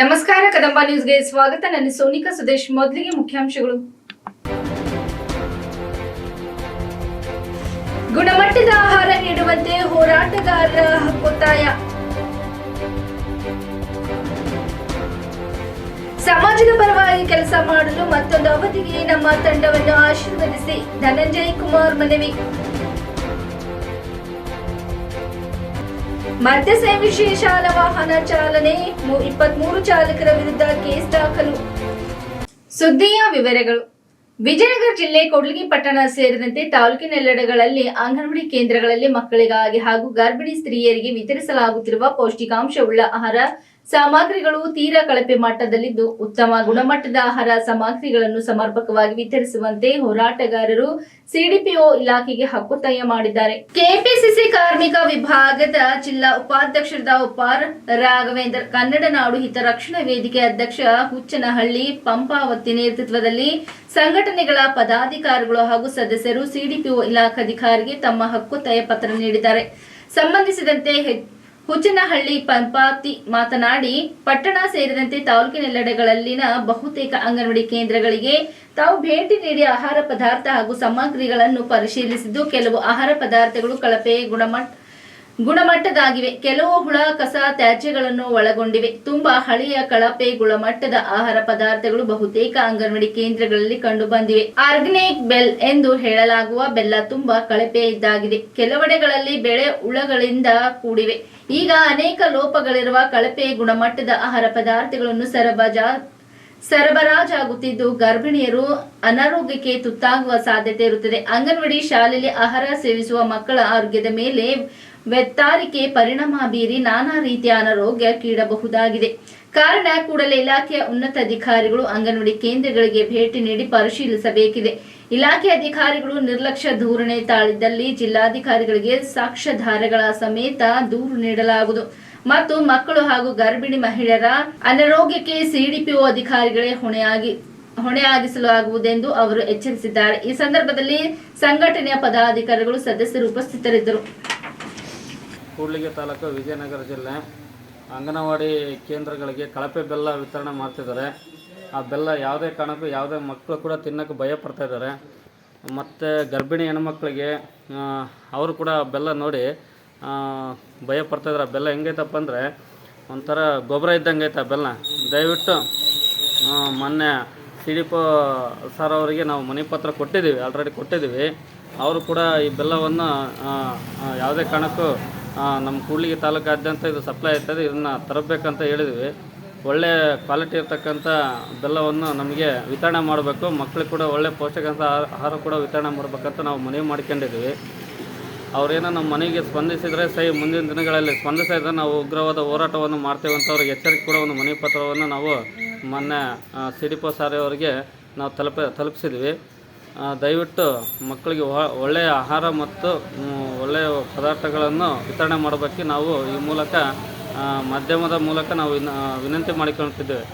ನಮಸ್ಕಾರ, ಕದಂಬ ನ್ಯೂಸ್ಗೆ ಸ್ವಾಗತ. ನನ್ನ ಸೋನಿಕಾ ಸುದೇಶ್, ಮೊದಲಿಗೆ ಮುಖ್ಯಾಂಶಗಳು. ಗುಣಮಟ್ಟದ ಆಹಾರ ನೀಡುವಂತೆ ಹೋರಾಟಗಾರರ ಒತ್ತಾಯ ಸಮಾಜದ ಪರವಾಗಿ ಕೆಲಸ ಮಾಡಲು ಮತ್ತೊಂದು ಅವಧಿಗೆ ನಮ್ಮ ತಂಡವನ್ನು ಆಶೀರ್ವದಿಸಿ. ಧನಂಜಯ್ ಕುಮಾರ್ ಮನವಿ. ಮದ್ಯ ಸೇವಿಸಿ ವಾಹನ ಚಾಲನೆ ಇಪ್ಪತ್ಮೂರು ಚಾಲಕರ ವಿರುದ್ಧ ಕೇಸ್ ದಾಖಲು. ಸುದ್ದಿಯ ವಿವರಗಳು. ವಿಜಯನಗರ ಜಿಲ್ಲೆ ಕೊಡ್ಲಿಗಿ ಪಟ್ಟಣ ಸೇರಿದಂತೆ ತಾಲೂಕಿನೆಲ್ಲೆಡೆಗಳಲ್ಲಿ ಅಂಗನವಾಡಿ ಕೇಂದ್ರಗಳಲ್ಲಿ ಮಕ್ಕಳಿಗಾಗಿ ಹಾಗೂ ಗರ್ಭಿಣಿ ಸ್ತ್ರೀಯರಿಗೆ ವಿತರಿಸಲಾಗುತ್ತಿರುವ ಪೌಷ್ಟಿಕಾಂಶವುಳ್ಳ ಆಹಾರ ಸಾಮಗ್ರಿಗಳು ತೀರಾ ಕಳಪೆ ಮಟ್ಟದಲ್ಲಿದ್ದು ಉತ್ತಮ ಗುಣಮಟ್ಟದ ಆಹಾರ ಸಾಮಗ್ರಿಗಳನ್ನು ಸಮರ್ಪಕವಾಗಿ ವಿತರಿಸುವಂತೆ ಹೋರಾಟಗಾರರು ಸಿಡಿಪಿಒ ಇಲಾಖೆಗೆ ಹಕ್ಕೊತ್ತಾಯ ಮಾಡಿದ್ದಾರೆ. ಕೆಪಿಸಿಸಿ ಕಾರ್ಮಿಕ ವಿಭಾಗದ ಜಿಲ್ಲಾ ಉಪಾಧ್ಯಕ್ಷರಾದ ಉಪಾರ್ ರಾಘವೇಂದ್ರ, ಕನ್ನಡ ನಾಡು ಹಿತರಕ್ಷಣಾ ವೇದಿಕೆ ಅಧ್ಯಕ್ಷ ಹುಚ್ಚನಹಳ್ಳಿ, ಪಂಪಾವತಿ ನೇತೃತ್ವದಲ್ಲಿ ಸಂಘಟನೆಗಳ ಪದಾಧಿಕಾರಿಗಳು ಹಾಗೂ ಸದಸ್ಯರು ಸಿಡಿಪಿಒ ಇಲಾಖಾಧಿಕಾರಿಗೆ ತಮ್ಮ ಹಕ್ಕೊತ್ತಾಯ ಪತ್ರ ನೀಡಿದ್ದಾರೆ. ಸಂಬಂಧಿಸಿದಂತೆ ಹುಚ್ಚನಹಳ್ಳಿ ಪಂಪಾತಿ ಮಾತನಾಡಿ, ಪಟ್ಟಣ ಸೇರಿದಂತೆ ತಾಲೂಕಿನೆಲ್ಲೆಡೆಗಳಲ್ಲಿನ ಬಹುತೇಕ ಅಂಗನವಾಡಿ ಕೇಂದ್ರಗಳಿಗೆ ತಾವು ಭೇಟಿ ನೀಡಿ ಆಹಾರ ಪದಾರ್ಥ ಹಾಗೂ ಸಾಮಗ್ರಿಗಳನ್ನು ಪರಿಶೀಲಿಸಿದ್ದು, ಕೆಲವು ಆಹಾರ ಪದಾರ್ಥಗಳು ಕಳಪೆ ಗುಣಮಟ್ಟ ಗುಣಮಟ್ಟದಾಗಿವೆ. ಕೆಲವು ಹುಳ, ಕಸ, ತ್ಯಾಜ್ಯಗಳನ್ನು ಒಳಗೊಂಡಿವೆ. ತುಂಬಾ ಹಳೆಯ ಕಳಪೆ, ಗುಣಮಟ್ಟದ ಆಹಾರ ಪದಾರ್ಥಗಳು ಬಹುತೇಕ ಅಂಗನವಾಡಿ ಕೇಂದ್ರಗಳಲ್ಲಿ ಕಂಡು ಬಂದಿವೆ ಆರ್ಗನಿಕ್ ಬೆಲ್ ಎಂದು ಹೇಳಲಾಗುವ ಬೆಲ್ಲ ತುಂಬಾ ಕಳಪೆ ಇದ್ದಾಗಿದೆ. ಕೆಲವೆಡೆಗಳಲ್ಲಿ ಬೆಳೆ ಹುಳಗಳಿಂದ ಕೂಡಿವೆ. ಈಗ ಅನೇಕ ಲೋಪಗಳಿರುವ ಕಳಪೆ, ಗುಣಮಟ್ಟದ ಆಹಾರ ಪದಾರ್ಥಗಳನ್ನು ಸರಬಜಾ ಸರಬರಾಜಾಗುತ್ತಿದ್ದು, ಗರ್ಭಿಣಿಯರು ಅನಾರೋಗ್ಯಕ್ಕೆ ತುತ್ತಾಗುವ ಸಾಧ್ಯತೆ ಇರುತ್ತದೆ. ಅಂಗನವಾಡಿ ಶಾಲೆಯಲ್ಲಿ ಆಹಾರ ಸೇವಿಸುವ ಮಕ್ಕಳ ಆರೋಗ್ಯದ ಮೇಲೆ ವ್ಯತ್ತಾರಿಕೆ ಪರಿಣಾಮ ಬೀರಿ ನಾನಾ ರೀತಿಯ ಅನಾರೋಗ್ಯ ಕೀಡಬಹುದಾಗಿದೆ. ಕಾರಣ, ಕೂಡಲೇ ಇಲಾಖೆಯ ಉನ್ನತ ಅಧಿಕಾರಿಗಳು ಅಂಗನವಾಡಿ ಕೇಂದ್ರಗಳಿಗೆ ಭೇಟಿ ನೀಡಿ ಪರಿಶೀಲಿಸಬೇಕಿದೆ. ಇಲಾಖೆ ಅಧಿಕಾರಿಗಳು ನಿರ್ಲಕ್ಷ್ಯ ಧೋರಣೆ ತಾಳಿದ್ದಲ್ಲಿ ಜಿಲ್ಲಾಧಿಕಾರಿಗಳಿಗೆ ಸಾಕ್ಷ್ಯಧಾರಗಳ ಸಮೇತ ದೂರು ನೀಡಲಾಗುವುದು. ಮತ್ತು ಮಕ್ಕಳು ಹಾಗೂ ಗರ್ಭಿಣಿ ಮಹಿಳೆಯರ ಅನಾರೋಗ್ಯಕ್ಕೆ ಸಿಡಿಪಿಒ ಅಧಿಕಾರಿಗಳೇ ಹೊಣೆಯಾಗಿ ಹೊಣೆಯಾಗಿಸಲಾಗುವುದೆಂದು ಅವರು ಎಚ್ಚರಿಸಿದ್ದಾರೆ. ಈ ಸಂದರ್ಭದಲ್ಲಿ ಸಂಘಟನೆಯ ಪದಾಧಿಕಾರಿಗಳು ಸದಸ್ಯರು ಉಪಸ್ಥಿತರಿದ್ದರು. ಕೂಡ್ಲಿಗಿ ತಾಲೂಕು ವಿಜಯನಗರ ಜಿಲ್ಲೆ. ಅಂಗನವಾಡಿ ಕೇಂದ್ರಗಳಿಗೆ ಕಳಪೆ ಬೆಲ್ಲ ವಿತರಣೆ ಮಾಡ್ತಿದ್ದಾರೆ. ಆ ಬೆಲ್ಲ ಯಾವುದೇ ಕಾರಣಕ್ಕೂ ಯಾವುದೇ ಮಕ್ಕಳು ಕೂಡ ತಿನ್ನೋಕ್ಕೆ ಭಯ ಪಡ್ತಾಯಿದ್ದಾರೆ ಮತ್ತು ಗರ್ಭಿಣಿ ಹೆಣ್ಮಕ್ಳಿಗೆ ಅವರು ಕೂಡ ಬೆಲ್ಲ ನೋಡಿ ಭಯ ಪಡ್ತಾಯಿದ್ದಾರೆ ಬೆಲ್ಲ ಹೆಂಗೈತಪ್ಪ ಅಂದರೆ ಒಂಥರ ಗೊಬ್ಬರ ಇದ್ದಂಗೆ ಆ ಬೆಲ್ಲ. ದಯವಿಟ್ಟು ಮೊನ್ನೆ ಸಿ ಡಿ ಪೋ ಸರ್ ಅವರಿಗೆ ನಾವು ಮನೆ ಪತ್ರ ಕೊಟ್ಟಿದ್ದೀವಿ, ಆಲ್ರೆಡಿ ಕೊಟ್ಟಿದ್ದೀವಿ. ಅವರು ಕೂಡ ಈ ಬೆಲ್ಲವನ್ನು ಯಾವುದೇ ಕಾರಣಕ್ಕೂ ನಮ್ಮ ಕೂಡ್ಲಿಗಿ ತಾಲೂಕಾದ್ಯಂತ ಇದು ಸಪ್ಲೈ ಆಗ್ತದೆ, ಇದನ್ನು ತರಬೇಕಂತ ಹೇಳಿದ್ವಿ. ಒಳ್ಳೆಯ ಕ್ವಾಲಿಟಿ ಇರ್ತಕ್ಕಂಥ ಬೆಲ್ಲವನ್ನು ನಮಗೆ ವಿತರಣೆ ಮಾಡಬೇಕು. ಮಕ್ಕಳಿಗೆ ಕೂಡ ಒಳ್ಳೆ ಪೌಷ್ಟಿಕಾಂಶ ಆಹಾರ- ಕೂಡ ವಿತರಣೆ ಮಾಡಬೇಕಂತ ನಾವು ಮನವಿ ಮಾಡ್ಕೊಂಡಿದ್ದೀವಿ ಅವರೇನೋ ನಮ್ಮ ಮನೆಗೆ ಸ್ಪಂದಿಸಿದರೆ ಸೈ ಮುಂದಿನ ದಿನಗಳಲ್ಲಿ ಸ್ಪಂದಿಸಿದ್ರೆ ನಾವು ಉಗ್ರವಾದ ಹೋರಾಟವನ್ನು ಮಾಡ್ತೇವೆ ಅಂತ ಅವ್ರಿಗೆ ಎಚ್ಚರಿಕೆ ಕೂಡ ಒಂದು ಮನವಿ ಪತ್ರವನ್ನು ನಾವು ಮೊನ್ನೆ ಸಿ ಡಿ ಪೋ ಸಾರಿ ಅವರಿಗೆ ನಾವು ತಲುಪ, ತಲುಪಿಸಿದ್ವಿ. ದಯವಿಟ್ಟು ಮಕ್ಕಳಿಗೆ ಒಳ್ಳೆಯ ಆಹಾರ ಮತ್ತು ಒಳ್ಳೆಯ ಪದಾರ್ಥಗಳನ್ನು ವಿತರಣೆ ಮಾಡೋದಕ್ಕೆ ನಾವು ಈ ಮೂಲಕ ಮಾಧ್ಯಮದ ಮೂಲಕ ನಾವು ವಿನ- ವಿನಂತಿ ಮಾಡಿಕೊಳ್ತಿದ್ದೇವೆ.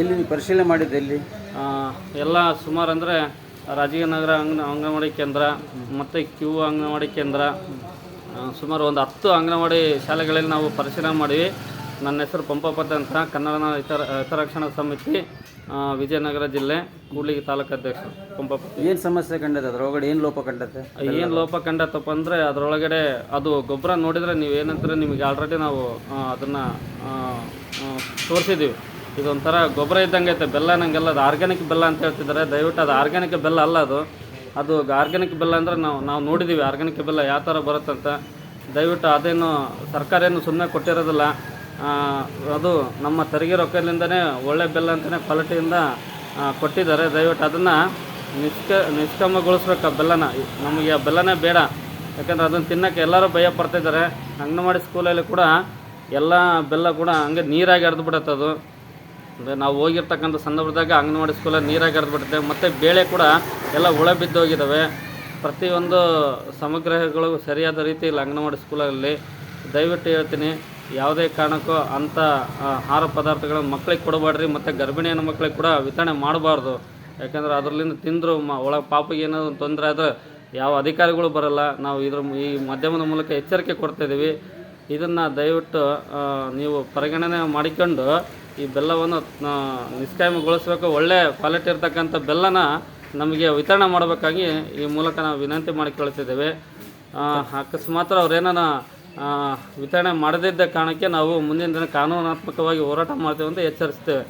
ಎಲ್ಲಿ ನೀವು ಪರಿಶೀಲನೆ ಮಾಡಿದ್ದೆ ಇಲ್ಲಿ ಎಲ್ಲ ಸುಮಾರು ಅಂದರೆ ರಾಜೀವನಗರ ಅಂಗನ ಅಂಗನವಾಡಿ ಕೇಂದ್ರ ಮತ್ತು ಕ್ಯೂ ಅಂಗನವಾಡಿ ಕೇಂದ್ರ ಸುಮಾರು ಒಂದು ಹತ್ತು ಅಂಗನವಾಡಿ ಶಾಲೆಗಳಲ್ಲಿ ನಾವು ಪರಿಶೀಲನೆ ಮಾಡಿವಿ. ನನ್ನ ಹೆಸರು ಪಂಪಪತ ಅಂತ. ಕನ್ನಡ ಹಿತರ ಹಿತರಕ್ಷಣಾ ಸಮಿತಿ ವಿಜಯನಗರ ಜಿಲ್ಲೆ ಕೂಡ್ಲಿಗಿ ತಾಲೂಕು ಅಧ್ಯಕ್ಷ ಪಂಪಪತಿ. ಏನು ಸಮಸ್ಯೆ ಕಂಡೈತೆ ಅದ್ರೊಳಗಡೆ ಏನು ಲೋಪ ಕಂಡತೆ? ಏನು ಲೋಪ ಕಂಡತಪ್ಪ ಅಂದರೆ ಅದರೊಳಗಡೆ ಅದು ಗೊಬ್ಬರ ನೋಡಿದರೆ ನೀವು ಏನಂತಾರೆ ನಿಮಗೆ ಆಲ್ರೆಡಿ ನಾವು ಅದನ್ನು ತೋರಿಸಿದ್ದೀವಿ ಇದೊಂಥರ ಗೊಬ್ಬರ ಇದ್ದಂಗೆ ಐತೆ. ಬೆಲ್ಲ ನಂಗೆಲ್ಲ ಅದು ಆರ್ಗ್ಯಾನಿಕ್ ಬೆಲ್ಲ ಅಂತ ಹೇಳ್ತಿದ್ದಾರೆ. ದಯವಿಟ್ಟು ಅದು ಆರ್ಗ್ಯಾನಿಕ್ ಬೆಲ್ಲ ಅಲ್ಲ ಅದು. ಅದು ಆರ್ಗ್ಯಾನಿಕ್ ಬೆಲ್ಲ ಅಂದರೆ ನಾವು ನಾವು ನೋಡಿದ್ದೀವಿ ಆರ್ಗ್ಯಾನಿಕ್ ಬೆಲ್ಲ ಯಾವ ಥರ ಬರುತ್ತಂತ. ದಯವಿಟ್ಟು ಅದೇನು ಸರ್ಕಾರ ಏನು ಸುಮ್ಮನೆ ಕೊಟ್ಟಿರೋದಿಲ್ಲ. ಅದು ನಮ್ಮ ತೆರಿಗೆ ರೊಕ್ಕದಿಂದನೇ ಒಳ್ಳೆ ಬೆಲ್ಲ ಅಂತಲೇ ಕ್ವಾಲಿಟಿಯಿಂದ ಕೊಟ್ಟಿದ್ದಾರೆ. ದಯವಿಟ್ಟು ಅದನ್ನು ನಿಷ್ಕ ನಿಷ್ಕಮಗೊಳಿಸ್ಬೇಕು ಆ ಬೆಲ್ಲನ ನಮಗೆ ಆ ಬೆಲ್ಲನೇ ಬೇಡ. ಯಾಕಂದರೆ ಅದನ್ನು ತಿನ್ನೋಕ್ಕೆ ಎಲ್ಲರೂ ಭಯ ಪಡ್ತಿದ್ದಾರೆ ಅಂಗನವಾಡಿ ಸ್ಕೂಲಲ್ಲಿ ಕೂಡ ಎಲ್ಲ ಬೆಲ್ಲ ಕೂಡ ಹಂಗೆ ನೀರಾಗಿ ಹರಿದು ಬಿಡತ್ತೆ ಅದು. ನಾವು ಹೋಗಿರ್ತಕ್ಕಂಥ ಸಂದರ್ಭದಾಗ ಅಂಗನವಾಡಿ ಸ್ಕೂಲಲ್ಲಿ ನೀರಾಗಿ ಹರಿದ್ಬಿಟ್ಟಿದೆ ಮತ್ತು ಬೇಳೆ ಕೂಡ ಎಲ್ಲ ಹುಳ ಬಿದ್ದೋಗಿದ್ದಾವೆ ಪ್ರತಿಯೊಂದು ಸಮಗ್ರಗಳು ಸರಿಯಾದ ರೀತಿ ಅಂಗನವಾಡಿ ಸ್ಕೂಲಲ್ಲಿ. ದಯವಿಟ್ಟು ಹೇಳ್ತೀನಿ. ಯಾವುದೇ ಕಾರಣಕ್ಕೂ ಅಂಥ ಆಹಾರ ಪದಾರ್ಥಗಳನ್ನು ಮಕ್ಕಳಿಗೆ ಕೊಡಬೇಡ್ರಿ ಮತ್ತು ಗರ್ಭಿಣಿ ಹೆಣ್ಣು ಮಕ್ಕಳಿಗೆ ಕೂಡ ವಿತರಣೆ ಮಾಡಬಾರ್ದು. ಯಾಕಂದ್ರೆ ಅದರಲ್ಲಿಂದ ತಿಂದರು ಮ ಒಳಗೆ ಪಾಪಿಗೆ ಏನಾದರೂ ತೊಂದರೆ ಆದರೆ ಯಾವ ಅಧಿಕಾರಿಗಳು ಬರಲ್ಲ. ನಾವು ಇದ್ರ ಈ ಮಾಧ್ಯಮದ ಮೂಲಕ ಎಚ್ಚರಿಕೆ ಕೊಡ್ತಾಯಿದ್ದೀವಿ. ಇದನ್ನು ದಯವಿಟ್ಟು ನೀವು ಪರಿಗಣನೆ ಮಾಡಿಕೊಂಡು ಈ ಬೆಲ್ಲವನ್ನು ಆ, ಒಳ್ಳೆಯ ಒಳ್ಳೆ ಕ್ವಾಲಿಟಿ ಇರ್ತಕ್ಕಂಥ ಬೆಲ್ಲನ ನಮಗೆ ವಿತರಣೆ ಮಾಡಬೇಕಾಗಿ ಈ ಮೂಲಕ ನಾವು ವಿನಂತಿ ಮಾಡಿಕೊಳ್ತಿದ್ದೇವೆ ಅಕಸ್ಮಾತ್ರ ಅಕಸ್ಮಾತ್ ಅವ್ರೇನಾನ ಆ, ವಿತರಣೆ ಮಾಡದಿದ್ದ ಕಾರಣಕ್ಕೆ ನಾವು ಮುಂದಿನ ದಿನ ಕಾನೂನಾತ್ಮಕವಾಗಿ ಹೋರಾಟ ಮಾಡ್ತೇವೆ ಅಂತ ಎಚ್ಚರಿಸ್ತೇವೆ.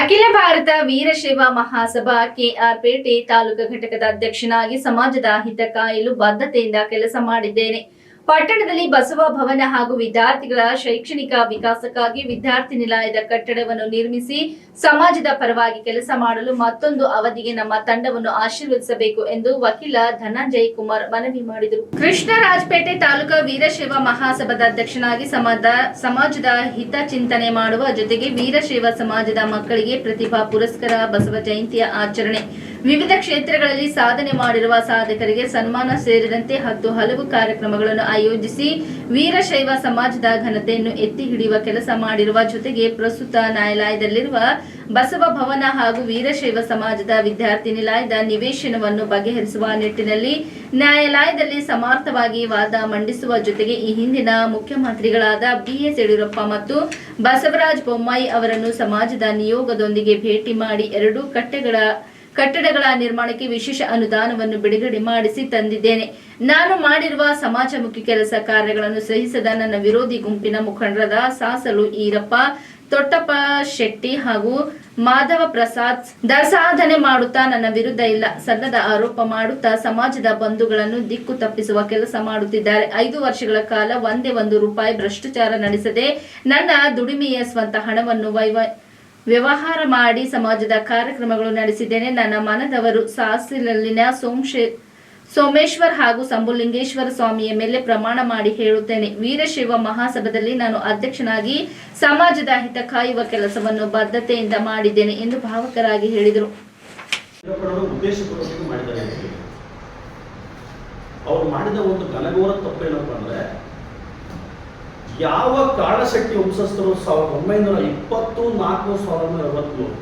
ಅಖಿಲ ಭಾರತ ವೀರಶೈವ ಮಹಾಸಭಾ ಕೆಆರ್ ಪೇಟೆ ತಾಲೂಕು ಘಟಕದ ಅಧ್ಯಕ್ಷನಾಗಿ ಸಮಾಜದ ಹಿತ ಕಾಯಲು ಬದ್ಧತೆಯಿಂದ ಕೆಲಸ ಮಾಡಿದ್ದೇನೆ. ಪಟ್ಟಣದಲ್ಲಿ ಬಸವ ಭವನ ಹಾಗೂ ವಿದ್ಯಾರ್ಥಿಗಳ ಶೈಕ್ಷಣಿಕ ವಿಕಾಸಕ್ಕಾಗಿ ವಿದ್ಯಾರ್ಥಿ ನಿಲಯದ ಕಟ್ಟಡವನ್ನು ನಿರ್ಮಿಸಿ ಸಮಾಜದ ಪರವಾಗಿ ಕೆಲಸ ಮಾಡಲು ಮತ್ತೊಂದು ಅವಧಿಗೆ ನಮ್ಮ ತಂಡವನ್ನು ಆಶೀರ್ವದಿಸಬೇಕು ಎಂದು ವಕೀಲ ಧನಂಜಯ ಕುಮಾರ್ ಮನವಿ ಮಾಡಿದರು. ಕೃಷ್ಣರಾಜಪೇಟೆ ತಾಲೂಕಾ ವೀರಶೈವ ಮಹಾಸಭಾದ ಅಧ್ಯಕ್ಷನಾಗಿ ಸಮಾಜದ ಸಮಾಜದ ಹಿತ ಚಿಂತನೆ ಮಾಡುವ ಜೊತೆಗೆ ವೀರಶೈವ ಸಮಾಜದ ಮಕ್ಕಳಿಗೆ ಪ್ರತಿಭಾ ಪುರಸ್ಕಾರ, ಬಸವ ಜಯಂತಿಯ ಆಚರಣೆ. ವಿವಿಧ ಕ್ಷೇತ್ರಗಳಲ್ಲಿ ಸಾಧನೆ ಮಾಡಿರುವ ಸಾಧಕರಿಗೆ ಸನ್ಮಾನ ಸೇರಿದಂತೆ ಹತ್ತು ಹಲವು ಕಾರ್ಯಕ್ರಮಗಳನ್ನು ಆಯೋಜಿಸಿ ವೀರಶೈವ ಸಮಾಜದ ಘನತೆಯನ್ನು ಎತ್ತಿ ಹಿಡಿಯುವ ಕೆಲಸ ಮಾಡಿರುವ ಜೊತೆಗೆ ಪ್ರಸ್ತುತ ನ್ಯಾಯಾಲಯದಲ್ಲಿರುವ ಬಸವ ಭವನ ಹಾಗೂ ವೀರಶೈವ ಸಮಾಜದ ವಿದ್ಯಾರ್ಥಿ ನಿಲಯದ ನಿವೇಶನವನ್ನು ಬಗೆಹರಿಸುವ ನಿಟ್ಟಿನಲ್ಲಿ ನ್ಯಾಯಾಲಯದಲ್ಲಿ ಸಮರ್ಥವಾಗಿ ವಾದ ಮಂಡಿಸುವ ಜೊತೆಗೆ ಈ ಹಿಂದಿನ ಮುಖ್ಯಮಂತ್ರಿಗಳಾದ ಬಿಎಸ್ ಯಡಿಯೂರಪ್ಪ ಮತ್ತು ಬಸವರಾಜ ಬೊಮ್ಮಾಯಿ ಅವರನ್ನು ಸಮಾಜದ ನಿಯೋಗದೊಂದಿಗೆ ಭೇಟಿ ಮಾಡಿ ಎರಡೂ ಕಟ್ಟೆಗಳ ಕಟ್ಟಡಗಳ ನಿರ್ಮಾಣಕ್ಕೆ ವಿಶೇಷ ಅನುದಾನವನ್ನು ಬಿಡುಗಡೆ ಮಾಡಿಸಿ ತಂದಿದ್ದೇನೆ. ನಾನು ಮಾಡಿರುವ ಸಮಾಜಮುಖಿ ಕೆಲಸ ಕಾರ್ಯಗಳನ್ನು ಸಹಿಸದ ನನ್ನ ವಿರೋಧಿ ಗುಂಪಿನ ಮುಖಂಡರಾದ ಸಾಸಲು ಈರಪ್ಪ, ತೊಟ್ಟಪ್ಪ ಶೆಟ್ಟಿ ಹಾಗೂ ಮಾಧವ ಪ್ರಸಾದ್ ದಸಾಧನೆ ಮಾಡುತ್ತಾ ನನ್ನ ವಿರುದ್ಧ ಇಲ್ಲ. ಸಲ್ಲದ ಆರೋಪ ಮಾಡುತ್ತಾ ಸಮಾಜದ ಬಂಧುಗಳನ್ನು ದಿಕ್ಕು ತಪ್ಪಿಸುವ ಕೆಲಸ ಮಾಡುತ್ತಿದ್ದಾರೆ. ಐದು ವರ್ಷಗಳ ಕಾಲ ಒಂದೇ ಒಂದು ರೂಪಾಯಿ ಭ್ರಷ್ಟಾಚಾರ ನಡೆಸದೆ ನನ್ನ ದುಡಿಮೆಯ ಸ್ವಂತ ಹಣವನ್ನು ವೈವ ವ್ಯವಹಾರ ಮಾಡಿ ಸಮಾಜದ ಕಾರ್ಯಕ್ರಮಗಳು ನಡೆಸಿದ್ದೇನೆ. ನನ್ನ ಮನದವರು ಸಾಸಿಲಲ್ಲಿನ ಸೋಮಶೇ, ಸೋಮೇಶ್ವರ್ ಹಾಗೂ ಸಂಬುಲಿಂಗೇಶ್ವರ ಸ್ವಾಮಿಯ ಮೇಲೆ ಪ್ರಮಾಣ ಮಾಡಿ ಹೇಳುತ್ತೇನೆ. ವೀರಶೈವ ಮಹಾಸಭದಲ್ಲಿ ನಾನು ಅಧ್ಯಕ್ಷನಾಗಿ ಸಮಾಜದ ಹಿತ ಕಾಯುವ ಕೆಲಸವನ್ನು ಬದ್ಧತೆಯಿಂದ ಮಾಡಿದ್ದೇನೆ ಎಂದು ಭಾವಕರಾಗಿ ಹೇಳಿದರು. ಅವ್ರು ಮಾಡಿದ ಒಂದು ತಪ್ಪೇನಪ್ಪ ಅಂದ್ರೆ ಯಾವ ಕಾಳಶಕ್ತಿ ವಂಶಸ್ಥರು ಸಾವಿರದ ಒಂಬೈನೂರ ಇಪ್ಪತ್ತು ನಾಲ್ಕು, ಸಾವಿರದ ಒಂಬೈನೂರ ಅರವತ್ತ್ಮೂರು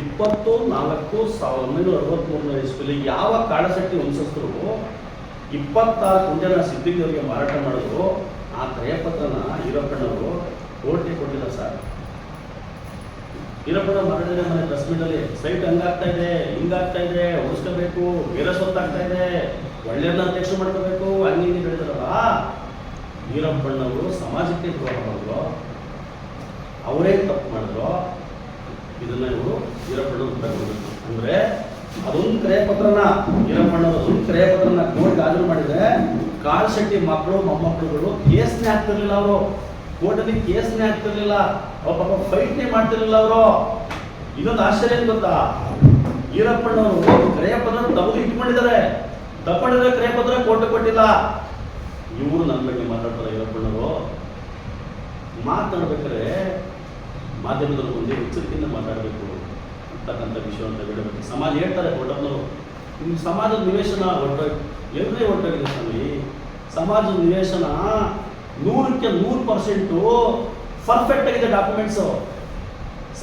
ಇಪ್ಪತ್ತು, ನಾಲ್ಕು, ಸಾವಿರದ ಒಂಬೈನೂರ ಅರವತ್ಮೂರನೇ ಇಸ್ವಿಲಿ ಯಾವ ಕಾಳಶಕ್ತಿ ವಂಶಸ್ಥರು ಇಪ್ಪತ್ತಾರು ಕುಂಟನ ಸಿದ್ದಿಗೆ ಮಾರಾಟ ಮಾಡಿದ್ರು? ಆ ಕ್ರಯಪತ್ರನ ಈರಪ್ಪಣ್ಣವರು ಕೋರ್ಟ್ಗೆ ಕೊಟ್ಟಿಲ್ಲ ಸರ್. ಈರಪ್ಪನ ಮಾಡಿದ್ರೆ ಮನೆ ಮೀಟಲ್ಲಿ ಸೈಟ್ ಹಂಗಾಗ್ತಾ ಇದೆ, ಹಿಂಗಾಗ್ತಾ ಇದೆ, ಉಳಿಸ್ಕೋಬೇಕು ಬೇರೆ ಸೊತ್ತಾಗ್ತಾ ಇದೆ ಒಳ್ಳೆಯನ್ನ ಅಧ್ಯಕ್ಷ ಮಾಡ್ಕೋಬೇಕು, ಹಂಗೆ ಹಿಂಗೆ ಈರಪ್ಪಣ್ಣವರು ಸಮಾಜಕ್ಕೆ ದ್ರೋಹ ಮಾಡಿದ್ರು, ಅವರೇ ತಪ್ಪು ಮಾಡಿದ್ರು, ಇದನ್ನ ಇವರು ವೀರಪ್ಪಣ್ಣ ಉತ್ತರ ಅಂದ್ರೆ ಅದೊಂದು ಕ್ರಯ ಪತ್ರನ ಅದೊಂದು ಕ್ರಯ ಪತ್ರನ ಕೋರ್ಟ್ಗೆ ಹಾಜರು ಮಾಡಿದ್ರೆ ಕಾಳ್ ಶೆಟ್ಟಿ ಮಕ್ಕಳು ಮೊಮ್ಮಕ್ಕಳುಗಳು ಕೇಸ್ನೇ ಆಗ್ತಿರ್ಲಿಲ್ಲ ಅವರು. ಕೋರ್ಟಲ್ಲಿ ಕೇಸ್ನೇ ಆಗ್ತಿರ್ಲಿಲ್ಲ ಅವ್ರ ಪಾಪ ಫೈಟ್ನೇ ಮಾಡ್ತಿರ್ಲಿಲ್ಲ ಅವರು. ಇನ್ನೊಂದು ಆಶ್ಚರ್ಯ ಗೊತ್ತಾ? ವೀರಪ್ಪಣ್ಣವರು ಕ್ರಯ ಪತ್ರ ಇಟ್ಕೊಂಡಿದ್ದಾರೆ. ತಪ್ಪಿದ್ರೆ ಕ್ರಯ ಪತ್ರ ಕೋರ್ಟ್ ಕೊಟ್ಟಿಲ್ಲ. ಇವರು ನನ್ನ ಬಗ್ಗೆ ಮಾತಾಡ್ತಾರೆ ಈರಪ್ಪಣ್ಣವರು ಮಾತನಾಡ್ಬೇಕಾದ್ರೆ ಮಾಧ್ಯಮದಲ್ಲಿ ಒಂದೇ ಎಚ್ಚರಿಕೆಯಿಂದ ಮಾತಾಡಬೇಕು ಅಂತಕ್ಕಂಥ ವಿಷಯವನ್ನು ಹೇಳಬೇಕು. ಸಮಾಜ ಹೇಳ್ತಾರೆ ದೊಡ್ಡಪ್ಪನವರು ನಿಮ್ಮ ಸಮಾಜದ ನಿವೇಶನ ಹೊಟ್ಟ ಎಲ್ಲರೇ ಹೊಟ್ಟಾಗಿದೆ ಸ್ವಾಮಿ. ಸಮಾಜದ ನಿವೇಶನ ನೂರಕ್ಕೆ ನೂರು ಪರ್ಸೆಂಟು ಪರ್ಫೆಕ್ಟ್ ಆಗಿದೆ ಡಾಕ್ಯುಮೆಂಟ್ಸು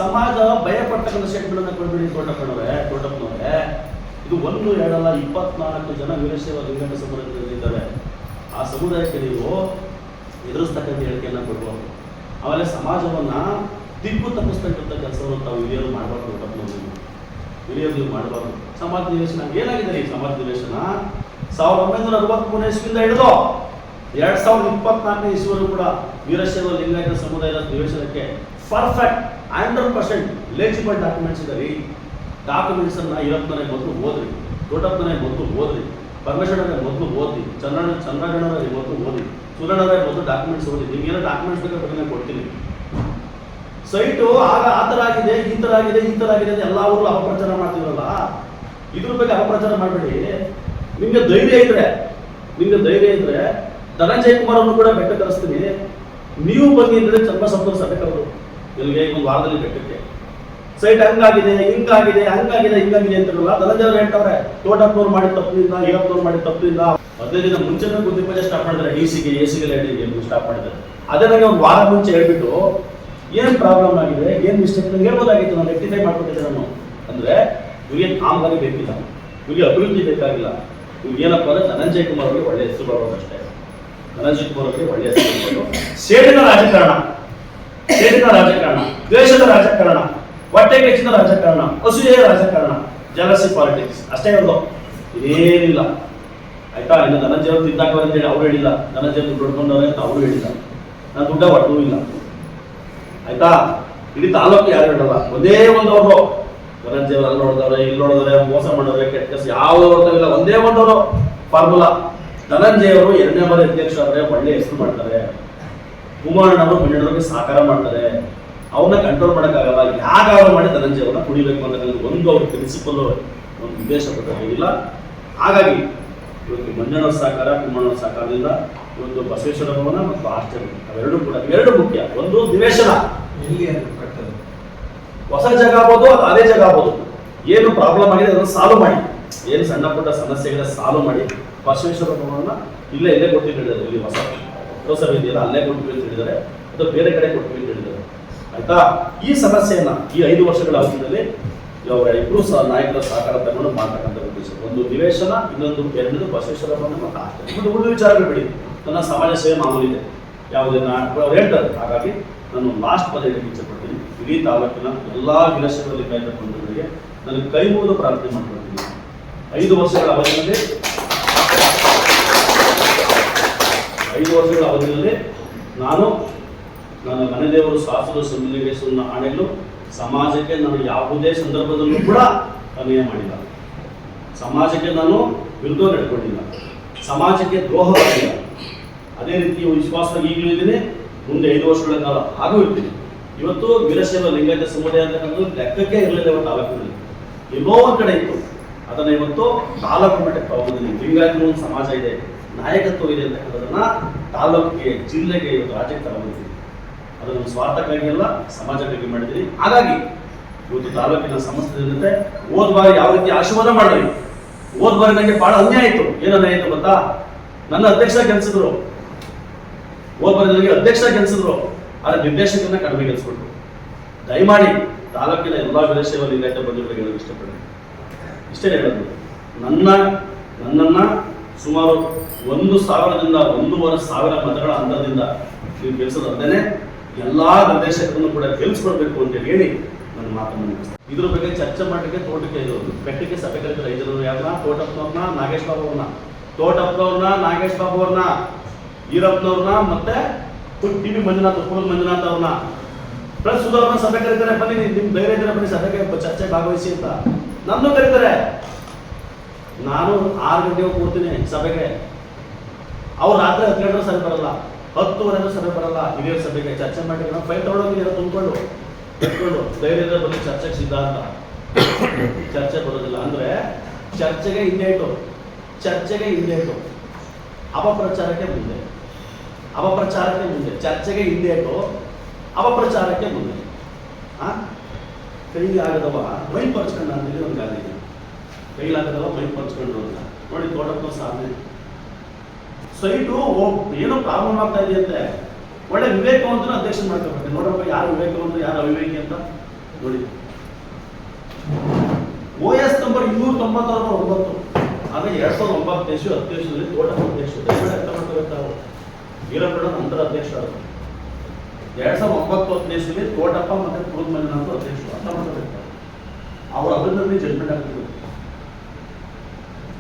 ಸಮಾಜ ಭಯಪಟ್ಟಕ್ಕಂಥ ಸ್ಟೇಟ್ಮೆಂಟನ್ನು ಕೊಡ್ಬಿಡಿ ದೊಡ್ಡಪ್ಪನವರೇ ದೊಡ್ಡಪ್ಪನವರೇ ಇದು ಒಂದು, ಎರಡಲ್ಲ, ಇಪ್ಪತ್ನಾಲ್ಕು ಜನ ವೀರಶೈವ ಸಮಾಜದಲ್ಲಿ ಸಮುದಾಯದಲ್ಲಿದ್ದಾರೆ. ಆ ಸಮುದಾಯಕ್ಕೆ ನೀವು ಎದುರಿಸ್ತಕ್ಕಂಥ ಹೇಳಿಕೆಯನ್ನು ಕೊಡಬಾರ್ದು ಆಮೇಲೆ ಸಮಾಜವನ್ನ ದಿಕ್ಕು ತಪ್ಪಿಸ್ತಕ್ಕಂಥ ಕೆಲಸವನ್ನು ತಾವು ಹಿರಿಯರು ಮಾಡಬಾರ್ದು ನೀವು ಹಿರಿಯರು ನೀವು ಮಾಡಬಾರ್ದು. ಸಮಾಜ ನಿವೇಶನ ಏನಾಗಿದೆ ಈ ಸಮಾಜ ನಿವೇಶನ ಸಾವಿರದ ಒಂಬೈನೂರ ಅರವತ್ಮೂರನೇ ಇಸ್ವಿಯಿಂದ ಹಿಡಿದು ಎರಡ್ ಸಾವಿರದ ಇಪ್ಪತ್ನಾಲ್ಕನೇ ಇಸ್ವಿವರೆಗೂ ಕೂಡ ವೀರಶೈವ ಲಿಂಗಾಯತ ಸಮುದಾಯದ ನಿವೇಶನಕ್ಕೆ perfect hundred percent legible documents ರೀ ಡಾಕ್ಯುಮೆಂಟ್ಸ್ ಅನ್ನ ಇವತ್ತನೇ ಮೊದಲು ಓದ್ರಿ ದೊಡ್ಡಪ್ಪನೇ ಮೊದಲು ಓದ್ರಿ ಪರಮೇಶ್ವರನೇ ಮೊದಲು ಓದಿ ಚಂದ್ರಣ ಚಂದ್ರಗಣರಾಯ ಮೊದಲು ಓದಿ ಸುರಣ್ಣರೇ ಮೊದಲು ಡಾಕ್ಯುಮೆಂಟ್ಸ್ ಓದಿ. ನಿಮ್ಗೆ ಏನೋ ಡಾಕ್ಯುಮೆಂಟ್ಸ್ ಬೇಕಾದ್ರೆ ನಾನು ಕೊಡ್ತೀನಿ. ಸೈಟು ಆಗ ಆ ಥರ ಆಗಿದೆ, ಈ ಥರ ಆಗಿದೆ, ಈ ಥರ ಆಗಿದೆ ಎಲ್ಲ ಊರು ಅಪಪ್ರಚಾರ ಮಾಡ್ತಿದ್ರಲ್ಲ ಇದ್ರ ಬಗ್ಗೆ ಅಪಪ್ರಚಾರ ಮಾಡಬೇಡಿ. ನಿಮಗೆ ಧೈರ್ಯ ಇದ್ರೆ, ನಿಮಗೆ ಧೈರ್ಯ ಇದ್ರೆ ಧನಂಜಯ ಕುಮಾರ್ ಅವ್ರನ್ನು ಕೂಡ ಬೆಟ್ಟ ಕರೆಸ್ತೀನಿ. ನೀವು ಬನ್ನಿ ಅಂದರೆ ಚನ್ನಬಸಪ್ಪನ ಸಭೆ ಕರೆದು. ಇಲ್ಲಿಗೆ ಒಂದು ವಾರದಲ್ಲಿ ಬೆಟ್ಟಕ್ಕೆ. ಸೈಟ್ ಹಂಗಾಗಿದೆ ಹಿಂಗಾಗಿದೆ ಹಂಗಾಗಿದೆ ಹಿಂಗಾಗಿದೆ ಹೇಳ್ತಾರೆ ಧನಂಜಯ ಅವ್ರು ಮಾಡಿ ತಪ್ಪು ಮಾಡಿದ ತಪ್ಪಿನಿಂದ ಅಪ್ರೂವ್ ಮಾಡಿ ತಪ್ಪಿಲ್ಲ ಹದಿನೈದು ದಿನ ಮುಂಚೆನೇ ಗುದ್ದಿ ಪೂಜೆ ಸ್ಟಾರ್ಟ್ ಮಾಡಿದ್ರೆ ಡಿ ಸಿಗೆ ಎ ಸಿಗೆ ಸ್ಟಾರ್ಟ್ ಮಾಡಿದ್ದಾರೆ. ಅದೇ ನನಗೆ ಒಂದು ವಾರ ಮುಂಚೆ ಹೇಳ್ಬಿಟ್ಟು ಏನ್ ಪ್ರಾಬ್ಲಮ್ ಆಗಿದೆ ಏನ್ ಮಿಸ್ಟೇಕ್ ನಂಗೆ ಹೇಳ್ಬೋದಾಗಿತ್ತು ನಾನು ರೆಕ್ಟಿಫೈ ಮಾಡ್ಕೊಟ್ಟಿದ್ದೆ ನಾನು. ಅಂದ್ರೆ ಇವ್ರಿಗೆ ಕಾಮಗಾರಿ ಬೇಕಿಲ್ಲ. ಇವ್ರಿಗೆ ಅಭಿವೃದ್ಧಿ ಬೇಕಾಗಿಲ್ಲ. ಇವ್ರಿಗೆ ಏನಪ್ಪ ಅಂದ್ರೆ ಧನಂಜಯ ಕುಮಾರ್ ಅವರಿಗೆ ಒಳ್ಳೆ ಹೆಸರು ಬರೋದಷ್ಟೇ ಧನಂಜಯ ಕುಮಾರ್ ಅವರಿಗೆ ಒಳ್ಳೆ ಹೆಸರು. ಸೇಡಿನ ರಾಜಕಾರಣ. ಸೇಡಿನ ರಾಜಕಾರಣ. ದ್ವೇಷದ ರಾಜಕಾರಣ. ಹೊಟ್ಟೆ ಹೆಚ್ಚಿನ ರಾಜಕಾರಣ, ಅಸೂಯೆಯ ರಾಜಕಾರಣ ಜಲಸಿ ಪಾಲಿಟಿಕ್ಸ್ ಅಷ್ಟೇ ಇರೋದು ಏನಿಲ್ಲ. ಆಯ್ತಾ? ಇನ್ನು ನನ್ನ ಜೀವನ ತಿದ್ದಾಕವ್ರೆ ಅಂತ ಹೇಳಿ ಅವ್ರು ಹೇಳಿಲ್ಲ. ನನ್ನ ದುಡ್ಡು ದುಡ್ಕೊಂಡವ್ರೆ ಅಂತ ಅವ್ರು ಹೇಳಿಲ್ಲ. ನಾನು ದುಡ್ಡ ಹೊಟ್ಟೂ ಇಲ್ಲ. ಆಯ್ತಾ? ಇಡೀ ತಾಲೂಕು ಯಾರು ಹೇಳಲ್ಲ. ಒಂದೇ ಒಂದು ಅವರು ಅವರು ಅಲ್ಲಿ ನೋಡಿದವ್ರೆ, ಇಲ್ಲಿ ನೋಡಿದ್ರೆ ಮೋಸ ಮಾಡೋರೆ, ಕೆಟ್ಟ ಕೆಲಸ ಯಾವ್ದು ಇಲ್ಲ ಒಂದೇ ಒಂದವರು ಫಾರ್ಮುಲಾ ಧನಂಜಯ ಅವರು ಎರಡನೇ ಬಾರಿ ಅಧ್ಯಕ್ಷ ಆದ್ರೆ ಒಳ್ಳೆ ಹೆಸರು ಮಾಡ್ತಾರೆ. ಕುಮಾರಣ್ಣವರು ಮಣ್ಣಿಡೋರಿಗೆ ಸಹಕಾರ ಮಾಡ್ತಾರೆ. ಅವ್ರನ್ನ ಕಂಟ್ರೋಲ್ ಮಾಡೋಕ್ಕಾಗಲ್ಲ ಯಾರು ಮಾಡಿ ಧನಂಜಯ ಅವ್ರನ್ನ ಕುಡಿಬೇಕು ಅನ್ನೋದು ಒಂದು ಅವ್ರ ಪ್ರಿನ್ಸಿಪಲ್ ಒಂದು ಉದ್ದೇಶ ಇಲ್ಲ. ಹಾಗಾಗಿ ಇವತ್ತು ಮಂಜಣ್ಣವ್ರ ಸಹಕಾರ ಕುಮಾರಣ್ಣವ್ರ ಸಹಕಾರದಿಂದ ಒಂದು ಬಸವೇಶ್ವರ ಭವನ ಮತ್ತು ಆಶ್ಚರ್ಯ. ಅವೆರಡು ಕೂಡ ಎರಡು ಮುಖ್ಯ. ಒಂದು ನಿವೇಶನ. ಎಲ್ಲಿ ಕಟ್ಟೋದು? ಹೊಸ ಜಾಗ ಆಗ್ಬೋದು ಅದು ಅದೇ ಜಾಗ ಆಗ್ಬೋದು? ಏನು ಪ್ರಾಬ್ಲಮ್ ಆಗಿದೆ ಅದನ್ನು ಸಾಲ್ವ್ ಮಾಡಿ. ಏನು ಸಣ್ಣ ಪುಟ್ಟ ಸಮಸ್ಯೆಗಳ ಸಾಲ್ವ್ ಮಾಡಿ. ಬಸವೇಶ್ವರ ಭವನ ಇಲ್ಲೇ ಇಲ್ಲೇ ಹೇಳಿದ್ದಾರೆ ಇಲ್ಲಿ ಹೊಸ ಹೊಸ ಇದೆಯಲ್ಲ ಅಲ್ಲೇ ಕೊಟ್ಟಿವಿ ಅಂತ ಹೇಳಿದ್ದಾರೆ. ಅಥವಾ ಬೇರೆ ಕಡೆ ಕೊಟ್ಟಿವಿ ಅಂತ ಹೇಳಿದ್ದಾರೆ. ಆಯ್ತಾ? ಈ ಸಮಸ್ಯೆಯನ್ನ ಈ ಐದು ವರ್ಷಗಳ ಅವಧಿಯಲ್ಲಿ ಅವರ ಇಬ್ಬರು ಸಹ ನಾಯಕರ ಸಹಕಾರ ತಗೊಂಡು ಮಾಡ್ತಕ್ಕಂಥ ಉದ್ದೇಶ. ಒಂದು ನಿವೇಶನ, ಇನ್ನೊಂದು ಎರಡನೇದು ಬಸವೇಶ್ವರ ಮತ್ತು ಆಸ್ತಿ ಒಂದು ವಿಚಾರಗಳು ಬಿಡಿ. ನನ್ನ ಸಮಾಜ ಸೇವೆ ಮಾಮೂಲಿ ಇದೆ. ಯಾವುದನ್ನ ಅವ್ರು ಹೇಳ್ತಾರೆ. ಹಾಗಾಗಿ ನಾನು ಲಾಸ್ಟ್ ಪದ ಹೇಳಕ್ಕೆ ಇಚ್ಛೆಪಡ್ತೀನಿ. ಇಡೀ ತಾಲೂಕಿನ ಎಲ್ಲಾ ಕೈ ಕಾಯ್ದುಕೊಂಡವರಿಗೆ ನನಗೆ ಕೈ ಮುಗಿದು ಪ್ರಾರ್ಥನೆ ಮಾಡ್ಕೊಳ್ತೀನಿ. ಐದು ವರ್ಷಗಳ ಅವಧಿಯಲ್ಲಿ ಐದು ವರ್ಷಗಳ ಅವಧಿಯಲ್ಲಿ ನಾನು ನನ್ನ ಮನೆದೇವರು ಶಾಸನ ಸನ್ನಿವೇಶವನ್ನು ಆಣೆಗಳು ಸಮಾಜಕ್ಕೆ ನಾನು ಯಾವುದೇ ಸಂದರ್ಭದಲ್ಲೂ ಕೂಡ ಅನ್ಯಾಯ ಮಾಡಿಲ್ಲ. ಸಮಾಜಕ್ಕೆ ನಾನು ವಿರುದ್ಧ ನಡ್ಕೊಂಡಿಲ್ಲ. ಸಮಾಜಕ್ಕೆ ದ್ರೋಹ ಮಾಡಿಲ್ಲ ಅದೇ ರೀತಿ ವಿಶ್ವಾಸವಾಗಿ ಈಗಲೂ ಇದ್ದೀನಿ. ಮುಂದೆ ಐದು ವರ್ಷಗಳ ಕಾಲ ಹಾಗೂ ಇರ್ತೀನಿ. ಇವತ್ತು ವೀರಶೈವ ಲಿಂಗಾಯತ ಸಮುದಾಯ ಅಂತಕ್ಕಂಥದ್ದು ಲೆಕ್ಕಕ್ಕೆ ಇರಲಿಲ್ಲ ಇವತ್ತು ತಾಲೂಕಿನಲ್ಲಿ ಎಲ್ಲೋ ಒಂದು ಕಡೆ ಇತ್ತು. ಅದನ್ನು ಇವತ್ತು ತಾಲೂಕು ಮಟ್ಟಕ್ಕೆ ತಗೊಂಡಿದ್ದೀನಿ. ಲಿಂಗಾಯತ ಒಂದು ಸಮಾಜ ಇದೆ, ನಾಯಕತ್ವ ಇದೆ ಅಂತಕ್ಕಂಥದನ್ನ ತಾಲೂಕಿಗೆ, ಜಿಲ್ಲೆಗೆ ಇವತ್ತು ರಾಜ್ಯಕ್ಕೆ ತಗೊಂಡಿದ್ದೀನಿ. ಅದು ಸ್ವಾರ್ಥಕ್ಕಾಗಿ ಅಲ್ಲ ಸಮಾಜಕ್ಕಾಗಿ ಮಾಡಿದ್ರಿ. ಹಾಗಾಗಿ ಇವತ್ತು ತಾಲೂಕಿನ ಸಮಸ್ಯೆ ಜನತೆ ಹೋದ ಬಾರಿ ಯಾವ ರೀತಿ ಆಶೀರ್ವಾದ ಮಾಡಿದ್ರಿ? ಹೋದ ಬಾರಿ ನನಗೆ ಬಹಳ ಅನ್ಯಾಯ ಆಯ್ತು. ಏನು ಅನ್ಯಾಯ ಆಯ್ತು ಗೊತ್ತಾ? ನನ್ನ ಅಧ್ಯಕ್ಷ ಕೆಲಸಿದ್ರು ಹೋದ ಬಾರಿ ನನಗೆ ಅಧ್ಯಕ್ಷ ಕೆಲಸಿದ್ರು ಆದ್ರೆ ನಿರ್ದೇಶಕರನ್ನ ಕಡಿಮೆ ಕೆಲಸಬಿಟ್ರು ದಯಮಾಡಿ ತಾಲೂಕಿನ ಎಲ್ಲಾ ವಿದೇಶಿಯ ಲಿಂಗಾಯತ ಬಂಧುಗಳಿಗೆ ಹೇಳೋದು ಇಷ್ಟಪಡ್ತೀನಿ. ಇಷ್ಟೇ ಹೇಳೋದು. ನನ್ನ, ನನ್ನನ್ನ ಸುಮಾರು ಒಂದು ಸಾವಿರದಿಂದ ಒಂದೂವರೆ ಸಾವಿರ ಮತಗಳ ಅಂತರದಿಂದ ನೀವು ಗೆಲ್ಸೋದು ಅಲ್ಲದೆ ಎಲ್ಲಾ ನಿರ್ದೇಶಕರನ್ನು ಕೂಡ ಗೆಲ್ಸ್ಕೊಡ್ಬೇಕು ಅಂತ ಹೇಳಿ ನನ್ನ ಮಾತನ್ನು. ಇದ್ರ ಬಗ್ಗೆ ಚರ್ಚೆ ಮಾಡಲಿಕ್ಕೆ ತೋಟಕ್ಕೆ ಇರೋದು. ಬೆಟ್ಟಕ್ಕೆ ಸಭೆ ಕರೀತಾರೆ ಇದ್ರು ಯಾರನ್ನ? ತೋಟಪ್ಪನವ್ರನ್ನ ನಾಗೇಶ್ ಬಾಬು ಅವ್ರನ್ನ ತೋಟಪ್ಪನವ್ರನ್ನ ನಾಗೇಶ್ ಬಾಬು ಅವ್ರನ್ನ ಈರಪ್ಪನವ್ರನ್ನ ಮತ್ತೆ ಟಿ ವಿ ಮಂಜುನಾಥ್ ಉಪ್ಪೂರು ಮಂಜುನಾಥ್ ಅವ್ರನ್ನ. ಪ್ಲಸ್ ಸುಧಾರಣ ಸಭೆ ಕರೀತಾರೆ, ಬನ್ನಿ ನಿಮ್ ಧೈರ್ಯ ಇದ್ರೆ ಬನ್ನಿ, ಸಭೆಗೆ ಚರ್ಚೆ ಭಾಗವಹಿಸಿ ಅಂತ. ನನ್ನೂ ಕರೀತಾರೆ. ನಾನು ಆರು ಗಂಟೆಗೆ ಕೂರ್ತೀನಿ ಸಭೆಗೆ. ಅವ್ರು ರಾತ್ರಿ ಹತ್ತು ಗಂಟೆ ಸಭೆ ಬರಲ್ಲ. ಹತ್ತುವರೆಗೂ ಸಭೆ ಬರಲ್ಲ. ಹಿರಿಯರ ಸಭೆಗೆ ಚರ್ಚೆ ಮಾಡಿ ನಾವು ಫೈಲ್ ತಗೊಂಡೋಗಿದ್ದೀರ ತುಂಬಿಕೊಂಡು ಎತ್ಕೊಂಡು ಧೈರ್ಯ ಇದ್ರೆ ಬನ್ನಿ ಚರ್ಚೆಗೆ ಸಿದ್ಧ ಅಂತ. ಚರ್ಚೆ ಬರೋದಿಲ್ಲ. ಅಂದ್ರೆ ಚರ್ಚೆಗೆ ಹಿಂದೆ ಇಟ್ಟು, ಚರ್ಚೆಗೆ ಹಿಂದೆ ಇಟ್ಟು, ಅಪಪ್ರಚಾರಕ್ಕೆ ಮುಂದೆ. ಅಪಪ್ರಚಾರಕ್ಕೆ ಮುಂದೆ. ಚರ್ಚೆಗೆ ಹಿಂದೆ ಇಟ್ಟು, ಅಪಪ್ರಚಾರಕ್ಕೆ ಮುಂದೆ. ಆ? ಕೈಲಾಗದವ ಮೈ ಪರ್ಚ್ಕೊಂಡು ಅಂತೇಳಿ ಒಂದು ಗಾದೆ ಕೈಲಾಗದವ ಮೈ ಪರ್ಚ್ಕೊಂಡ್ರು ಅಂತ. ನೋಡಿ ತೋಟಕ್ಕೂ ಸಾಧನೆ. ಸೈಟು ಏನೋ ಪ್ರಾಬ್ಲಮ್ ಆಗ್ತಾ ಇದೆ ಇದೆಯಂತೆ. ಒಳ್ಳೆ ವಿವೇಕವಂತನ ಅಧ್ಯಕ್ಷ ಮಾಡ್ಕೋಬೇಕು ನೋಡಪ್ಪ, ಯಾರು ವಿವೇಕವಂತ ಯಾರು ಅವಿವೇಕಿ ಅಂತ ನೋಡಿ. ಓ ಎಸ್ ನಂಬರ್ ಇನ್ನೂರ ತೊಂಬತ್ತಾರು ಒಂಬತ್ತು ಆದ್ರೆ ಎರಡ್ ಸಾವಿರದ ಒಂಬತ್ತು ದೇಶ ಅಧ್ಯಕ್ಷದಲ್ಲಿ ತೋಟ ಅಧ್ಯಕ್ಷ ವೀರಪ್ಪನ ನಂತರ ಅಧ್ಯಕ್ಷ ಎರಡ್ ಸಾವಿರದ ಒಂಬತ್ತು ಹದಿನೈದರಲ್ಲಿ ತೋಟಪ್ಪ ಮತ್ತೆ ಕುರುದ್ ಮಂಜುನಾಥ್ ಅಧ್ಯಕ್ಷರು. ಅರ್ಥ ಮಾಡ್ಕೋಬೇಕು ಅವ್ರ? ಅಭಿವೃದ್ಧಿ ಜಡ್ಮೆಂಟ್ ಆಗ್ತಿದ್ರು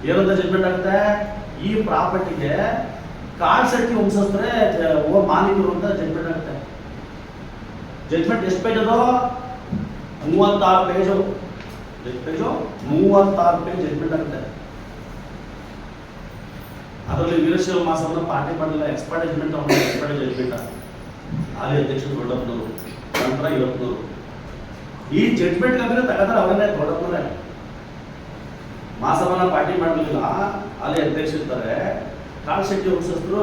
ಏನಂತ ಜಡ್ಮೆಂಟ್ ಆಗುತ್ತೆ ಈ ಪ್ರಾಪರ್ಟಿಗೆ ವಂಶಸ್ಥರೇ ಜ- ಓ ಮಾಲೀಕರು ಅಂತ ಜಡ್ಮೆಂಟ್ ಆಗುತ್ತೆ ಜಡ್ಮೆಂಟ್ ಎಷ್ಟು ಪೇಜ್ ಅದು? ಮೂವತ್ತಾರು ಪೇಜು ಪೇಜು ಮೂವತ್ತಾರು ಪೇಜ್ ಜಡ್ಮೆಂಟ್ ಆಗುತ್ತೆ ಅದರಲ್ಲಿ ವೀರಶೈವ ಮಾಸವನ್ನು ಪಾರ್ಟಿ ಮಾಡಲಿಲ್ಲ ಎಕ್ಸ್ಪರ್ಟ್ ಜಡ್ಮೆಂಟ್ ಅವನು ಎಕ್ಸ್ಪರ್ಟ್ ಜಡ್ಮೆಂಟ್ ಹಾಲಿ ಅಧ್ಯಕ್ಷರು ದೊಡ್ಡಪ್ಪನವರು, ನಂತರ ಇವತ್ತಿನವರು ಈ ಜಡ್ಮೆಂಟ್ ಅಂದ್ರೆ ತಗದ್ರೆ ಅವರನ್ನೇ ದೊಡ್ಡಪ್ಪನವರೇ. ಮಾಸವನ್ನ ಪಾರ್ಟಿ ಮಾಡಲಿಲ್ಲ. ಅಲ್ಲಿ ಅಧ್ಯಕ್ಷಿರ್ತಾರೆ ಕಾಲ್ ವಂಶಸ್ಥರು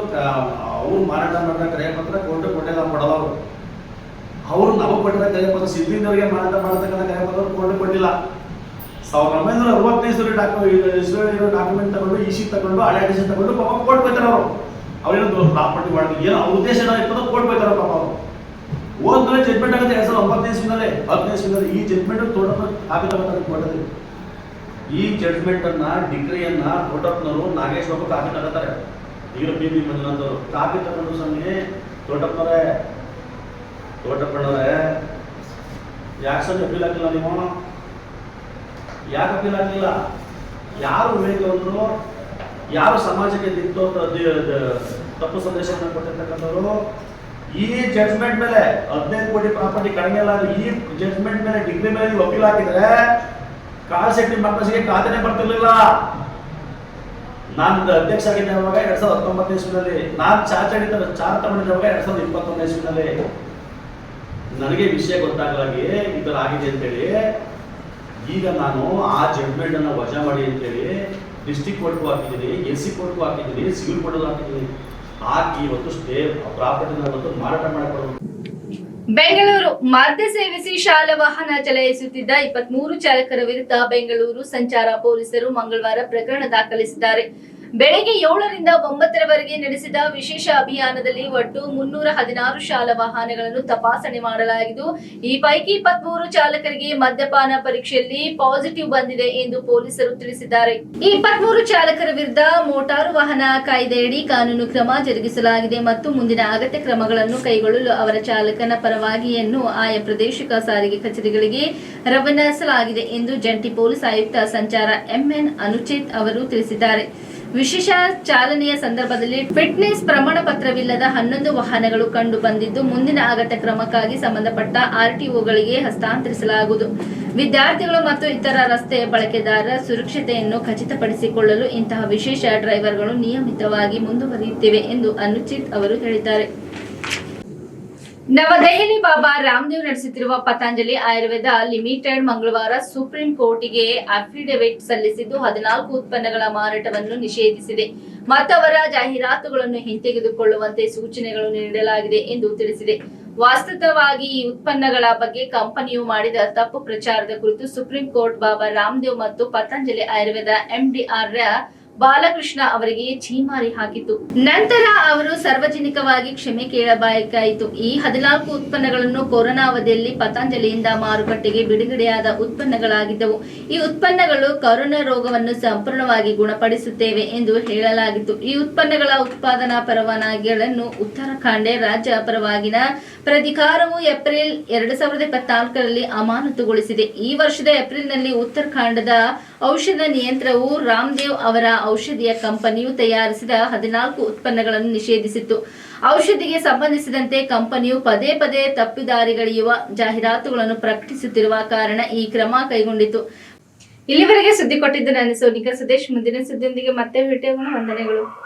ಅವ್ರು ಮಾರಾಟ ಮಾಡಿದ ಕ್ರಯಪತ್ರ ಕೋರ್ಟ್ ಕೊಟ್ಟಿಲ್ಲ ಕೊಡಲ್ಲ ಅವರು ಅವ್ರು ನಮಗೆ ಕೊಟ್ಟಿರೋ ಕ್ರಯಪತ್ರ ಸಿದ್ದಿಂದವರಿಗೆ ಮಾರಾಟ ಮಾಡತಕ್ಕಂಥ ಕ್ರಯಪತ್ರ ಕೋರ್ಟ್ ಕೊಟ್ಟಿಲ್ಲ. ಸಾವಿರದ ಒಂಬೈನೂರ ಅರವತ್ತೈದರಲ್ಲಿ ಡಾಕ್ಯುಮೆಂಟ್ ಇರೋ ಡಾಕ್ಯುಮೆಂಟ್ ತಗೊಂಡು ಇಸಿ ತಗೊಂಡು ಹಳೆ ಅಡಿಷನ್ ತಗೊಂಡು ಪಾಪ ಕೋರ್ಟ್ ಬೈತಾರೆ ಅವರು ಅವ್ರೇನು ಪ್ರಾಪರ್ಟಿ ಮಾಡಿದ್ರು ಏನು ಉದ್ದೇಶ ಏನೋ ಇರ್ತದೋ ಕೋರ್ಟ್ ಹೋಯ್ತಾರೆ ಪಾಪ ಅವರು. ಹೋದ್ಮೇಲೆ ಜಡ್ಮೆಂಟ್ ಆಗುತ್ತೆ ಎರಡ್ ಸಾವಿರದ ಒಂಬತ್ತನೇ ಇಸ್ವಿನಲ್ಲಿ ಹತ್ತನೇ ಇಸ್ವಿನಲ್ಲಿ ಈ ಜಡ್ಮೆಂಟ್ ತೋಟ ಕಾಪಿ ತಗೋತಾರೆ ಈ ಜಡ್ಜ್ಮೆಂಟ್ ಅನ್ನ ಡಿಗ್ರಿಯನ್ನ ದೊಡ್ಡಪ್ಪನವರು ನಾಗೇಶ್ ಬಾಬು ಕಾಪಿ ತಗೋತಾರೆ. ಈಗ ಬಿ. ಮಂಜುನಾಥ್ ಕಾಪಿ ತಗೊಂಡು ಸಮಯ ದೊಡ್ಡಪ್ಪನೇ ದೊಡ್ಡಪ್ಪನವರೇ, ಯಾಕೆ ಸಂಜೆ ಅಪೀಲ್ ಆಗಿಲ್ಲ ನೀವು? ಯಾಕೆ ಅಪೀಲ್ ಆಗಲಿಲ್ಲ ಯಾರು ವಿವೇಕವಂತರು? ಯಾರು ಸಮಾಜಕ್ಕೆ ನಿಂತು ತಪ್ಪು ಸಂದೇಶವನ್ನು ಕೊಟ್ಟಿರ್ತಕ್ಕಂಥವ್ರು? ಈ ಜಡ್ಜ್ಮೆಂಟ್ ಮೇಲೆ ಹದಿನೈದು ಕೋಟಿ ಪ್ರಾಪರ್ಟಿ ಕಡಿಮೆ ಅಲ್ಲ, ಈ ಜಡ್ಜ್ಮೆಂಟ್ ಮೇಲೆ ಡಿಗ್ರಿ ಮೇಲೆ ನೀವು ಅಪೀಲ್ ಹಾಕಿದ್ರೆ ಕಾಲ್ ಶೆಟ್ಟಿ ಮಕ್ಕಳಿಗೆ ಖಾತೆನೆ ಬರ್ತಿರ್ಲಿಲ್ಲ. ನಾನು ಅಧ್ಯಕ್ಷ ಆಗಿದ್ದೆ ಅವಾಗ ಎರಡ್ ಸಾವಿರದ ಹತ್ತೊಂಬತ್ತನೇ ಇಸ್ವಿನಲ್ಲಿ ನಾನು ಚಾರ್ಜ್ ಆಗಿದ್ದ ಚಾರ್ಜ್ ತಗೊಂಡಿದ್ದೆ ಎರಡ್ ಸಾವಿರದ ಇಪ್ಪತ್ತೊಂದನೇ ಇಸ್ವಿನಲ್ಲಿ ನನಗೆ ವಿಷಯ ಗೊತ್ತಾಗಲಾಗಿ ಈ ಥರ ಆಗಿದೆ ಅಂತೇಳಿ, ಈಗ ನಾನು ಆ ಜಡ್ಮೆಂಟ್ ಅನ್ನ ವಜಾ ಮಾಡಿ ಅಂತೇಳಿ ಡಿಸ್ಟಿಕ್ ಕೋರ್ಟ್ಗೂ ಹಾಕಿದ್ದೀನಿ ಎಸ್ ಸಿ ಕೋರ್ಟ್ಗೂ ಹಾಕಿದ್ದೀನಿ ಸಿವಿಲ್ ಕೋರ್ಟ್ಗೂ ಹಾಕಿದ್ದೀನಿ. ಹಾಕಿ ಇವತ್ತು ಸ್ಟೇ ಪ್ರಾಪರ್ಟಿನ ಇವತ್ತು ಮಾರಾಟ ಮಾಡಿಕೊಡೋದು ಬೆಂಗಳೂರು ಮದ್ಯ ಸೇವಿಸಿ ಶಾಲಾ ವಾಹನ ಚಲಾಯಿಸುತ್ತಿದ್ದ ಇಪ್ಪತ್ಮೂರು ಚಾಲಕರ ವಿರುದ್ಧ ಬೆಂಗಳೂರು ಸಂಚಾರ ಪೊಲೀಸರು ಮಂಗಳವಾರ ಪ್ರಕರಣ ದಾಖಲಿಸಿದ್ದಾರೆ. ಬೆಳಗ್ಗೆ ಏಳರಿಂದ ಒಂಬತ್ತರವರೆಗೆ ನಡೆಸಿದ ವಿಶೇಷ ಅಭಿಯಾನದಲ್ಲಿ ಒಟ್ಟು ಮುನ್ನೂರ ಹದಿನಾರು ಶಾಲಾ ವಾಹನಗಳನ್ನು ತಪಾಸಣೆ ಮಾಡಲಾಗಿದ್ದು, ಈ ಪೈಕಿ ಇಪ್ಪತ್ಮೂರು ಚಾಲಕರಿಗೆ ಮದ್ಯಪಾನ ಪರೀಕ್ಷೆಯಲ್ಲಿ ಪಾಸಿಟಿವ್ ಬಂದಿದೆ ಎಂದು ಪೊಲೀಸರು ತಿಳಿಸಿದ್ದಾರೆ. ಈ ಇಪ್ಪತ್ಮೂರು ಚಾಲಕರ ವಿರುದ್ಧ ಮೋಟಾರು ವಾಹನ ಕಾಯ್ದೆಯಡಿ ಕಾನೂನು ಕ್ರಮ ಜರುಗಿಸಲಾಗಿದೆ ಮತ್ತು ಮುಂದಿನ ಅಗತ್ಯ ಕ್ರಮಗಳನ್ನು ಕೈಗೊಳ್ಳಲು ಅವರ ಚಾಲಕನ ಪರವಾಗಿಯನ್ನು ಆಯಾ ಪ್ರಾದೇಶಿಕ ಸಾರಿಗೆ ಕಚೇರಿಗಳಿಗೆ ರವಾನಿಸಲಾಗಿದೆ ಎಂದು ಜಂಟಿ ಪೊಲೀಸ್ ಆಯುಕ್ತ ಸಂಚಾರ ಎಂಎನ್ ಅನುಚಿತ್ ಅವರು ತಿಳಿಸಿದ್ದಾರೆ. ವಿಶೇಷ ಚಾಲನೆಯ ಸಂದರ್ಭದಲ್ಲಿ ಫಿಟ್ನೆಸ್ ಪ್ರಮಾಣ ಪತ್ರವಿಲ್ಲದ ಹನ್ನೊಂದು ವಾಹನಗಳು ಕಂಡು ಬಂದಿದ್ದು, ಮುಂದಿನ ಅಗತ್ಯ ಕ್ರಮಕ್ಕಾಗಿ ಸಂಬಂಧಪಟ್ಟ ಆರ್ಟಿಒಗಳಿಗೆ ಹಸ್ತಾಂತರಿಸಲಾಗುವುದು. ವಿದ್ಯಾರ್ಥಿಗಳು ಮತ್ತು ಇತರ ರಸ್ತೆ ಬಳಕೆದಾರರ ಸುರಕ್ಷತೆಯನ್ನು ಖಚಿತಪಡಿಸಿಕೊಳ್ಳಲು ಇಂತಹ ವಿಶೇಷ ಡ್ರೈವರ್ಗಳು ನಿಯಮಿತವಾಗಿ ಮುಂದುವರಿಯುತ್ತಿವೆ ಎಂದು ಅನುಚಿತ್ ಅವರು ಹೇಳಿದ್ದಾರೆ. ನವದೆಹಲಿ ಬಾಬಾ ರಾಮದೇವ್ ನಡೆಸುತ್ತಿರುವ ಪತಂಜಲಿ ಆಯುರ್ವೇದ ಲಿಮಿಟೆಡ್ ಮಂಗಳವಾರ ಸುಪ್ರೀಂ ಕೋರ್ಟಿಗೆ ಅಫಿಡವಿಟ್ ಸಲ್ಲಿಸಿದ್ದು ಹದಿನಾಲ್ಕು ಉತ್ಪನ್ನಗಳ ಮಾರಾಟವನ್ನು ನಿಷೇಧಿಸಿದೆ. ಮತ್ತವರ ಜಾಹೀರಾತುಗಳನ್ನು ಹಿಂತೆಗೆದುಕೊಳ್ಳುವಂತೆ ಸೂಚನೆಗಳು ನೀಡಲಾಗಿದೆ ಎಂದು ತಿಳಿಸಿದೆ. ವಾಸ್ತವವಾಗಿ ಈ ಉತ್ಪನ್ನಗಳ ಬಗ್ಗೆ ಕಂಪನಿಯು ಮಾಡಿದ ತಪ್ಪು ಪ್ರಚಾರದ ಕುರಿತು ಸುಪ್ರೀಂ ಕೋರ್ಟ್ ಬಾಬಾ ರಾಮದೇವ್ ಮತ್ತು ಪತಂಜಲಿ ಆಯುರ್ವೇದ ಎಂಡಿಆರ್ ಬಾಲಕೃಷ್ಣ ಅವರಿಗೆ ಛೀಮಾರಿ ಹಾಕಿತು. ನಂತರ ಅವರು ಸಾರ್ವಜನಿಕವಾಗಿ ಕ್ಷಮೆ ಕೇಳಬೇಕಾಯಿತು. ಈ ಹದಿನಾಲ್ಕು ಉತ್ಪನ್ನಗಳನ್ನು ಕೊರೋನಾ ಅವಧಿಯಲ್ಲಿ ಪತಂಜಲಿಯಿಂದ ಮಾರುಕಟ್ಟೆಗೆ ಬಿಡುಗಡೆಯಾದ ಉತ್ಪನ್ನಗಳಾಗಿದ್ದವು. ಈ ಉತ್ಪನ್ನಗಳು ಕೊರೋನಾ ರೋಗವನ್ನು ಸಂಪೂರ್ಣವಾಗಿ ಗುಣಪಡಿಸುತ್ತೇವೆ ಎಂದು ಹೇಳಲಾಗಿತ್ತು. ಈ ಉತ್ಪನ್ನಗಳ ಉತ್ಪಾದನಾ ಪರವಾನಗಿಗಳನ್ನು ಉತ್ತರಾಖಂಡ ರಾಜ್ಯ ಪರವಾಗಿನ ಪ್ರಾಧಿಕಾರವು ಏಪ್ರಿಲ್ ಎರಡು ಸಾವಿರದ ಇಪ್ಪತ್ನಾಲ್ಕರಲ್ಲಿ ಅಮಾನತುಗೊಳಿಸಿದೆ. ಈ ವರ್ಷದ ಏಪ್ರಿಲ್ನಲ್ಲಿ ಉತ್ತರಾಖಂಡದ ಔಷಧ ನಿಯಂತ್ರವು ರಾಮದೇವ್ ಅವರ ಔಷಧಿಯ ಕಂಪನಿಯು ತಯಾರಿಸಿದ ಹದಿನಾಲ್ಕು ಉತ್ಪನ್ನಗಳನ್ನು ನಿಷೇಧಿಸಿತ್ತು. ಔಷಧಿಗೆ ಸಂಬಂಧಿಸಿದಂತೆ ಕಂಪನಿಯು ಪದೇ ಪದೇ ತಪ್ಪಿದಾರಿಗಳಿಯುವ ಜಾಹೀರಾತುಗಳನ್ನು ಪ್ರಕಟಿಸುತ್ತಿರುವ ಕಾರಣ ಈ ಕ್ರಮ ಕೈಗೊಂಡಿತು. ಇಲ್ಲಿವರೆಗೆ ಸುದ್ದಿ ಕೊಟ್ಟಿದ್ದು ನನ್ನ ಸೋನಿಕಾ ಸುದೇಶ್ ಮುಂದಿನ ಸುದ್ದಿಯೊಂದಿಗೆ ಮತ್ತೆ ಭೇಟಿಯಾಗೋಣ. ವಂದನೆಗಳು.